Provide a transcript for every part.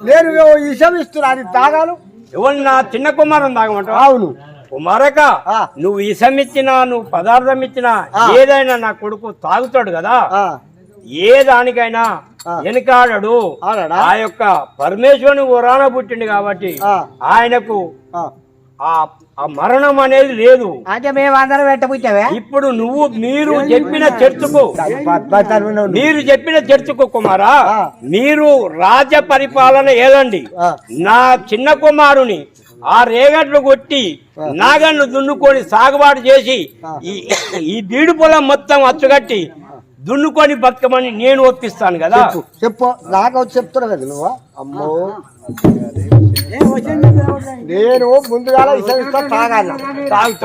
నేను విషం ఇస్తున్నా అది తాగాను ఎవరు నా చిన్న కుమారం తాగమంటావు అవును కుమారక. నువ్వు ఇచ్చినా నువ్వు పదార్థం ఇచ్చినా. ఏదైనా నా కొడుకు తాగుతాడు కదా ఏ దానికైనా. వెనకాడడు ఆడడా? ఆ యొక్క పరమేశ్వరుని వరాన పుట్టిండు కాబట్టి. ఆయనకు ఆ. మరణం అనేది లేదు. అంటే మేము అందరం పెట్టబుచ్చావే ఇప్పుడు నువ్వు మీరు చెప్పిన చర్చకు మీరు చెప్పిన చర్చకు కుమారా. మీరు రాజ్య పరిపాలన ఏదండి. నా చిన్న కుమారుని ఆ రేగట్లు కొట్టి నాగన్ను దున్నుకొని సాగుబాటు చేసి ఈ ఈ బీడు పొలం మొత్తం అచ్చుకట్టి దున్నుకొని బతకమని నేను ఒప్పిస్తాను కదా. చెప్పు చెప్పు. నాకు వచ్చి చెప్తున్నావు కదా నువ్వు? అమ్మో. నేను ముందుగా తాగాల.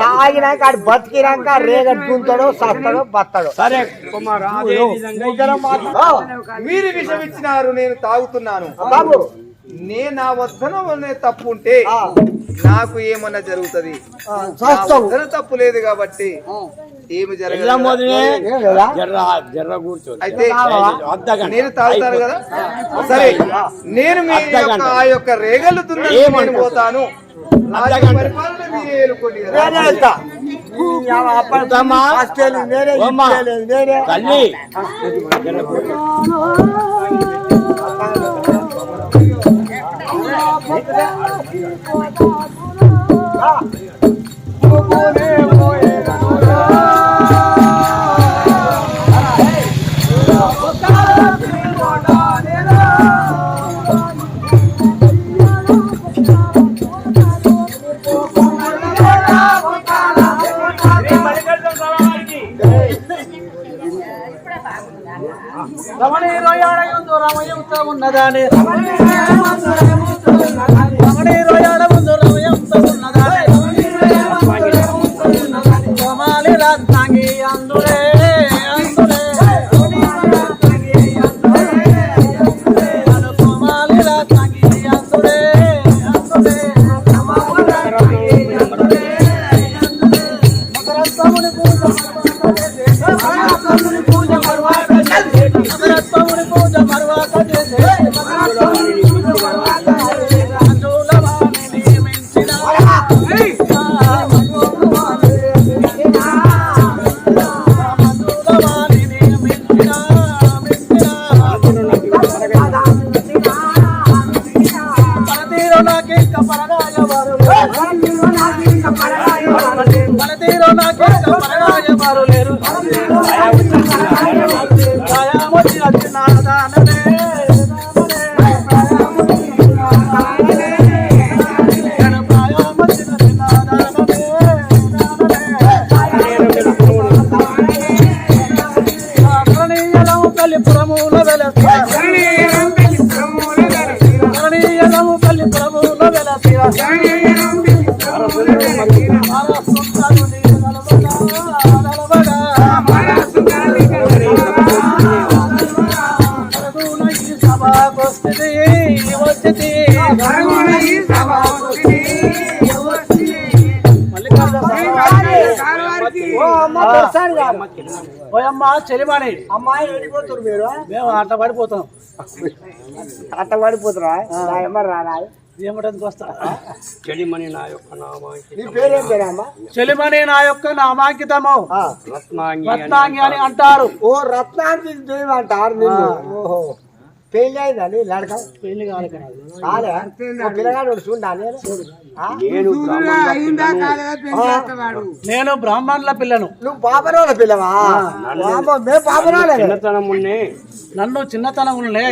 తాగినాక ఆడు బతికినాక రేగట్టుకుంటాడో సస్తాడో బస్తాడో సరే కుమారా అదే విధంగా ఊరికనే మాట్లా- మీరు విషం ఇచ్చినారు నేను తాగుతున్నాను. బాబు. నేను నా వద్దన తప్పు ఉంటే. నాకు ఏమన్నా జరుగుతది? తప్పు లేదు కాబట్టి ఏమి జరగదు మొదలే ఏం లేదా? జర్ర జర్ర కూర్చో అయితే అర్ధగంట నేను తాగుతాను కదా? సరే నేను మీ. ఆ యొక్క రేగలు దున్నకి నేను ఏమనుకో. పోతాను. పరతీరు నాకింక పరగాయవారు లేరు దయామతి ఓయమ్మ చెలిమణి అమ్మాయి మీరు మేము అట్ట పడిపోతాం అట్ట పడిపోతురా ఏమన్నా రానా ఏమిటందుకు వస్తా చెలిమని నా యొక్క నామాంకితం నీ పేరేం పేరమ్మా? చెలిమణి నా యొక్క నామాంకితము. రత్నాంగి అని రత్నాంగి అని అంటారు. ఓ నిన్ను. ఓహో. పెళ్ళి అయిందని లడక? పెళ్ళి పిల్లగాడు నేను. బ్రాహ్మణుల నేను బ్రాహ్మణుల పిల్లను. నువ్వు పాపరోల పిల్లవా? మేము పాపరోలే నన్ను చిన్నతనంలోనే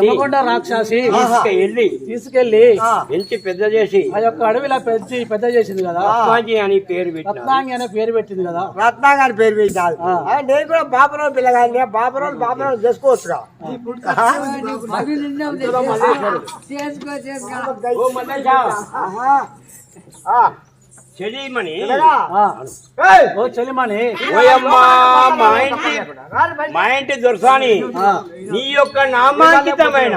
యమకొండ రాక్షసి. తీసుకెళ్ళి. తీసుకెళ్ళి పెంచి పెద్ద చేసి. ఆ యొక్క అడవిలో పెంచి పెద్ద చేసింది కదా. రత్నాంగి అని పేరు రత్నాంగి అనే పేరు పెట్టింది కదా. రత్నాగారి పేరు పెట్టాలి ఆ, నేను కూడా పాపరోలు పిల్లగాని పాపరోలు పాపరోలు చేసుకోవచ్చుగా ఓ చెలిమణి. ఓయమ్మా మా ఇంటి మా ఇంటి దొరసాని నీ యొక్క నామాంకితమైన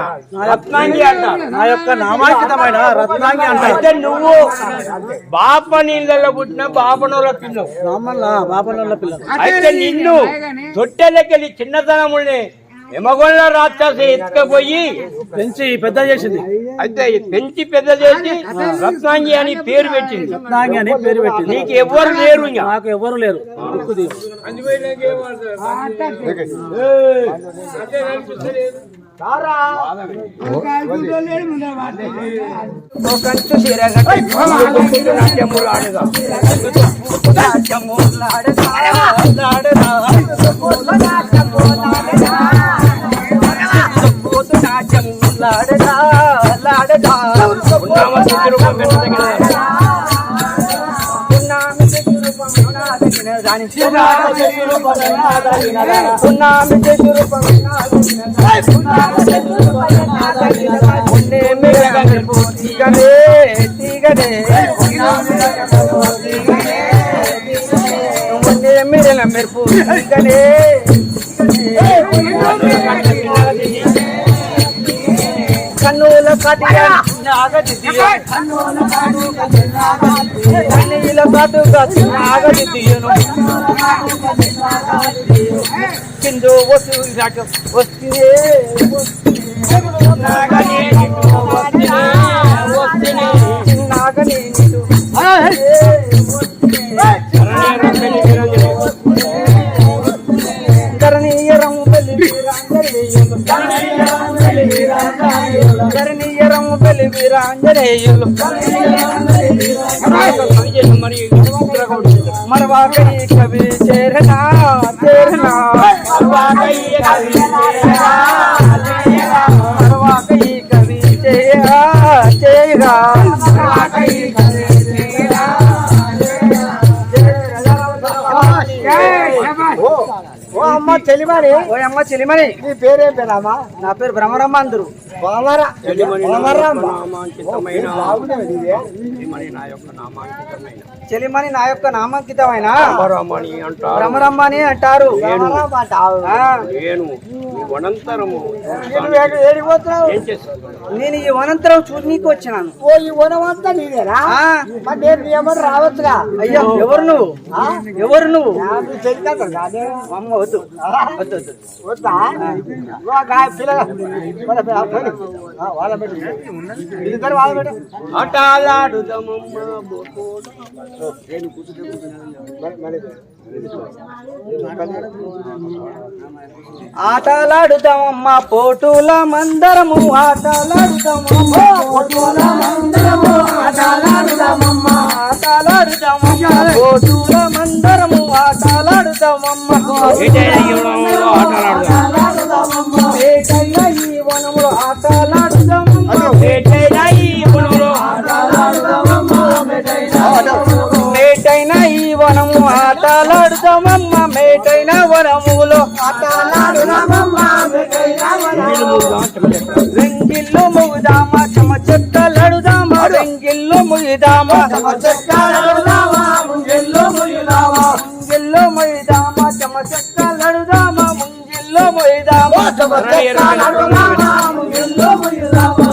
రత్నాంగి అంటారు నా యొక్క నామాంకితమైన రత్నాంగి అంటారు అయితే నువ్వు బాప నీళ్ళలో పుట్టిన బాపనోళ్ళ పిల్లవు. బ్రాహ్మణుల బాపనుల పిల్లలు. అయితే నిన్ను తొట్టెలకెళ్ళి చిన్నతనముల్ని యమగొండ రాక్షసి ఎత్తుకపోయి పెంచి పెద్ద చేసింది. అయితే పెంచి పెద్ద చేసి రత్నాంగి అని పేరు పెట్టింది. నాంగి అని పేరు పెట్టింది. నీకు ఎవ్వరు లేరు ఇంకా? నాకు ఎవరు లేరు. దిక్కు కంచు చీరగట్టి నాట్యములు ఆడగా పెట్టదగిన మెరుపు కన్నుల కటిగా నాగదిదియో కన్నీల కాటుగా నాగదిదియను కింద వస్తు వస్తే కరణీయరం పెళ్ళి మరియు మరవాకై కవి చేరనా చేరనా మరవాకై కవి చేరనా మరవాకై కవి చేయరా చేయరా చెలిమని. ఓ అమ్మ చెలిమని. నీ పేరేం పేరమ్మా నా పేరు బ్రహ్మరమ్మ అందరు. చెలిమని నా యొక్క నామాంకితమైన అంటారు. అని అంటారు. నేను. ఈ వనంతరం చూడనీకి వచ్చినాను. ఓ ఈ వనమంతా నీదేనా? ఆ, మరి నేను రావచ్చుగా? అయ్యా ఎవరు నువ్వు? ఎవరు నువ్వు? అమ్మ వద్దు. వద్దు ఆటలాడుదామమ్మ పోటుల మందరము ఆటలాడుదామమ్మ పోటుల మందరము ఆటలాడుదామమ్మ ఆటలాడుదామమ్మ పోటుల మందరము ఆటలాడుదామమ్మ. ఏటైనా ఈ వనంలో ఆటలాడుదాం. ఏటైనా ఈ వనములో మేటైన ఈ వనము ఆటలాడుదామమ్మ. మేటైన వనములో వెంగిల్లు ముగుదామా చమ వెంగిల్లు ముగిదామా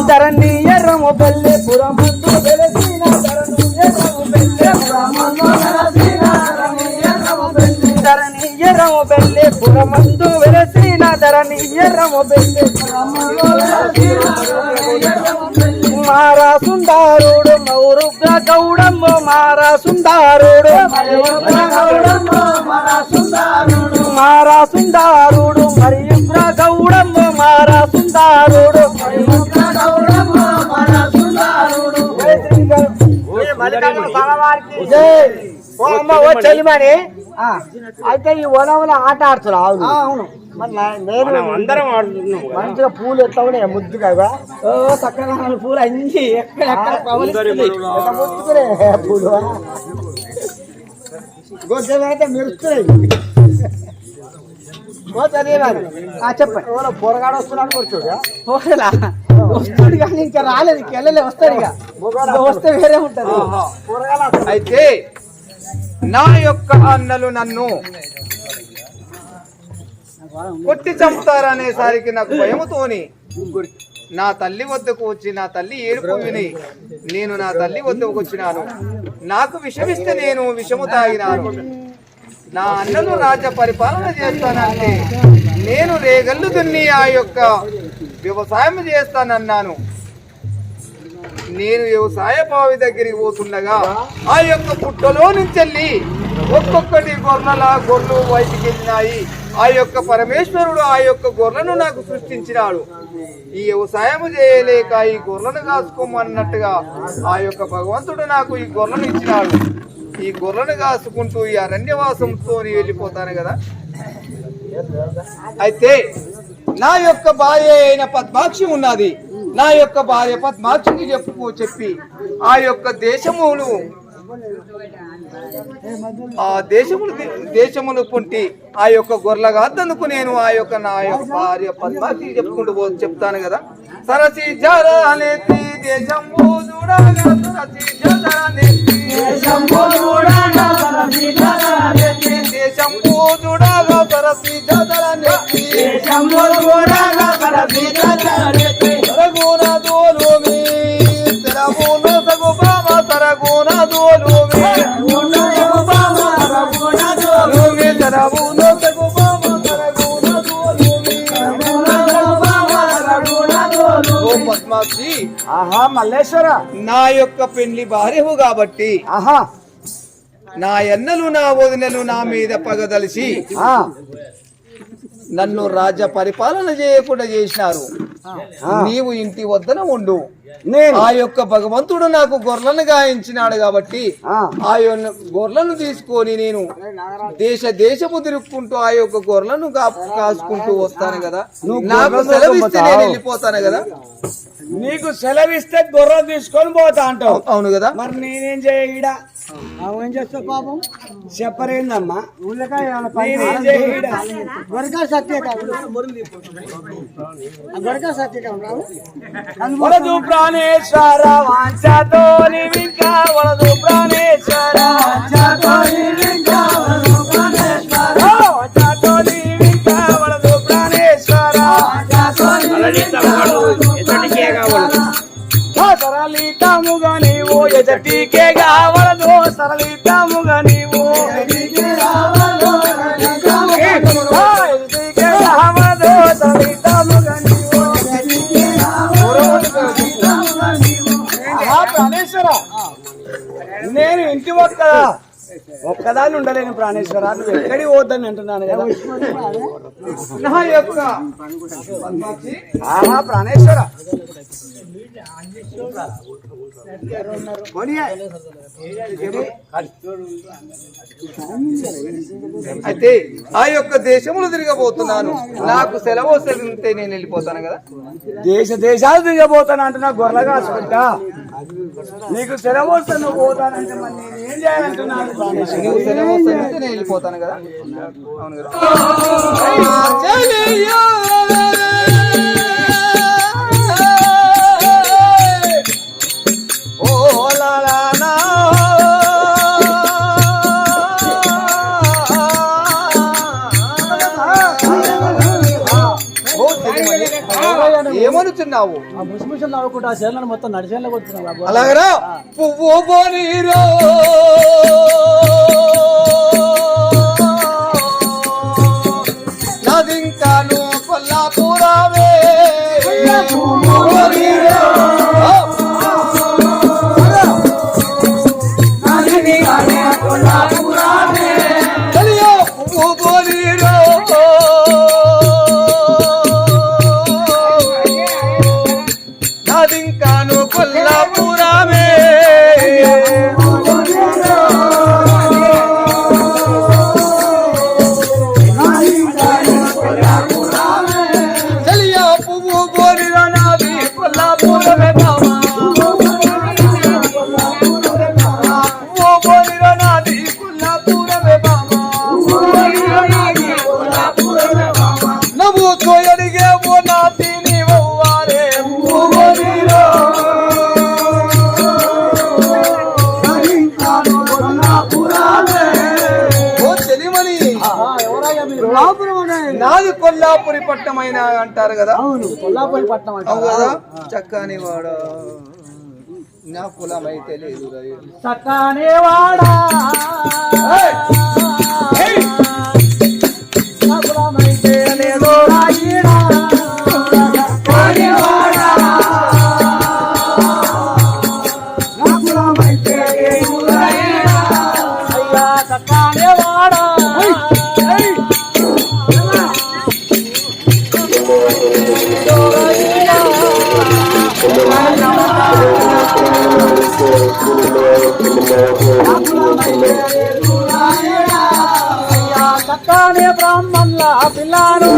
ధరణి ఎర్రము బెల్లె పురమందు వెలసిన ధరణి ఎర్రము బెల్లె ధరణి ఎర్రము బెల్లె పురమందు వెలసిన ధరణి ఎర్రము బెల్లె మారా సుందారుడు మౌరుగ్ర గౌడమ్మ మారా సుందారుడు. మారా సుందారుడు. మరియుగ్ర గౌడమ్మ మారా సుందారుడు. జై. ఓ అమ్మ ఓ చెలిమని అయితే ఈ వనంలో ఆట ఆడుతున్నావు అవును. అందరం ఆడుతున్నాం కదా. మంచిగా పూలు ఎట్లా ఉన్నాయి? ముద్దుగా ఇవా? ఓ చక్కగా పూలు అన్ని ఎంత ముద్దుకునే పూలు గొడ్డలు అయితే మెరుస్తున్నాయి. చెప్పండి. పొరగాడు వస్తున్నాడు కూర్చోడు పోలా వస్తాడు కానీ ఇంకా రాలేదు ఇంక వెళ్ళలే వస్తాడు ఇక. వస్తే వేరే ఉంటది. అయితే నా యొక్క అన్నలు నన్ను కొట్టి చంపుతారనేసరికి నాకు భయముతోని నా తల్లి వద్దకు వచ్చి నా తల్లి ఏడుపు విని నేను నా తల్లి వద్దకు వచ్చినాను. నాకు విషమిస్తే నేను విషము తాగినాను. నా అన్నలు రాజ్య పరిపాలన చేస్తానంటే నేను రేగల్లు దున్ని ఆ యొక్క వ్యవసాయం చేస్తానన్నాను. నేను వ్యవసాయ బావి దగ్గరికి పోతుండగా ఆ యొక్క పుట్టలో నుంచి వెళ్ళి ఒక్కొక్కటి గొర్రెల గొర్రెలు బయటికి వెళ్ళినాయి. ఆ యొక్క పరమేశ్వరుడు ఆ యొక్క గొర్రెను నాకు సృష్టించినాడు. ఈ వ్యవసాయం చేయలేక ఈ గొర్రెలను కాసుకోమన్నట్టుగా ఆ యొక్క భగవంతుడు నాకు ఈ గొర్రెను ఇచ్చినాడు. ఈ గొర్రెను కాసుకుంటూ ఈ అరణ్యవాసంతో వెళ్ళిపోతాను కదా. అయితే నా యొక్క భార్య అయిన పద్మాక్షి ఉన్నది. నా యొక్క భార్య పద్మాక్షికి చెప్పు చెప్పి ఆ యొక్క దేశములు ఆ దేశములు దేశములు పుంటి ఆ యొక్క గొర్రెగాద్దనుకు నేను ఆ యొక్క నా యొక్క భార్య పద్మాక్షికి చెప్పుకుంటూ పో చెప్తాను కదా. సరసి జరనేతి దేశంబు చూడగా దేశంబు చూడగా దేశంబు చూడగా సరసి దేశంబు చూడగా సరసి జరనేతి ఆహా మల్లేశ్వర. నా యొక్క పెళ్ళి భార్యవు కాబట్టి ఆహా. నా ఎన్నలు నా వదినలు నా మీద పగదలిసి నన్ను రాజ్య పరిపాలన చేయకుండా చేసినారు. నీవు ఇంటి వద్దన ఉండు. నేను. ఆ యొక్క భగవంతుడు నాకు గొర్రెలను గాయించినాడు కాబట్టి ఆ, యొక్క గొర్రెలను తీసుకొని నేను దేశ దేశము తిరుక్కుంటూ ఆ యొక్క గొర్రెలను కా- కాసుకుంటూ వస్తాను కదా. నువ్వు నాకు సెలవిస్తే నేను. వెళ్ళిపోతాను కదా. నీకు సెలవిస్తే గొర్రె తీసుకొని పోతా అంటావు. అవును కదా. మరి నేనేం చేయడ ఏం చేస్తా పాపం? చెప్పరేందమ్మా? గొరక సత్య గొరక సత్య వలదు ప్రాణేశ్వర వాంఛతో వలదు ప్రాణేశ్వర వాంఛతో వలదు ప్రాణేశ్వర. వాంఛతో నివింక వలదు ప్రాణేశ్వర. వాంఛతో కావాలి సరళితముగా నీవు సరళితముగా నీవు నేను ఇంటి ఒక్క ఒక్కదాన్ని ఉండలేను ప్రాణేశ్వర. నువ్వు ఎక్కడికి పోద్దని అంటున్నాను కదా. నా యొక్క ఆహా ప్రాణేశ్వర. అయితే ఆ యొక్క దేశములు తిరగబోతున్నాను. నాకు సెలవు వస్తే నేను వెళ్ళిపోతాను కదా. దేశ దేశాలు తిరగబోతాను అంటున్నా గొర్రె నీకు సెలవు వస్తే నువ్వు పోతానంటే మరి నేను ఏం చేయాలంటున్నాను? వెళ్ళిపోతాను కదా అవును. ఏమనుచున్నావు నడిచేలా బాబు అలాగరా? పువ్వు పోనీరో. నాది కొల్లాపురి పట్టమైన అంటారు కదా. అవును కొల్లాపురి పట్టణం అంటారు. కదా? చక్కని వాడా. నా కులం అయితే లేదు చక్కనే వాడా. కులం బ్రాహ్మణుల పిల్లాను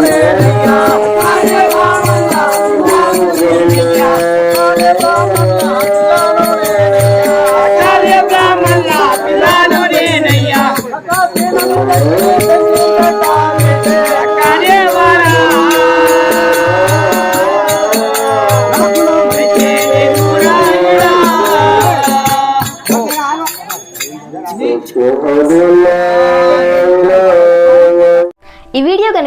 బ్రాహ్మణుల పిల్లాను.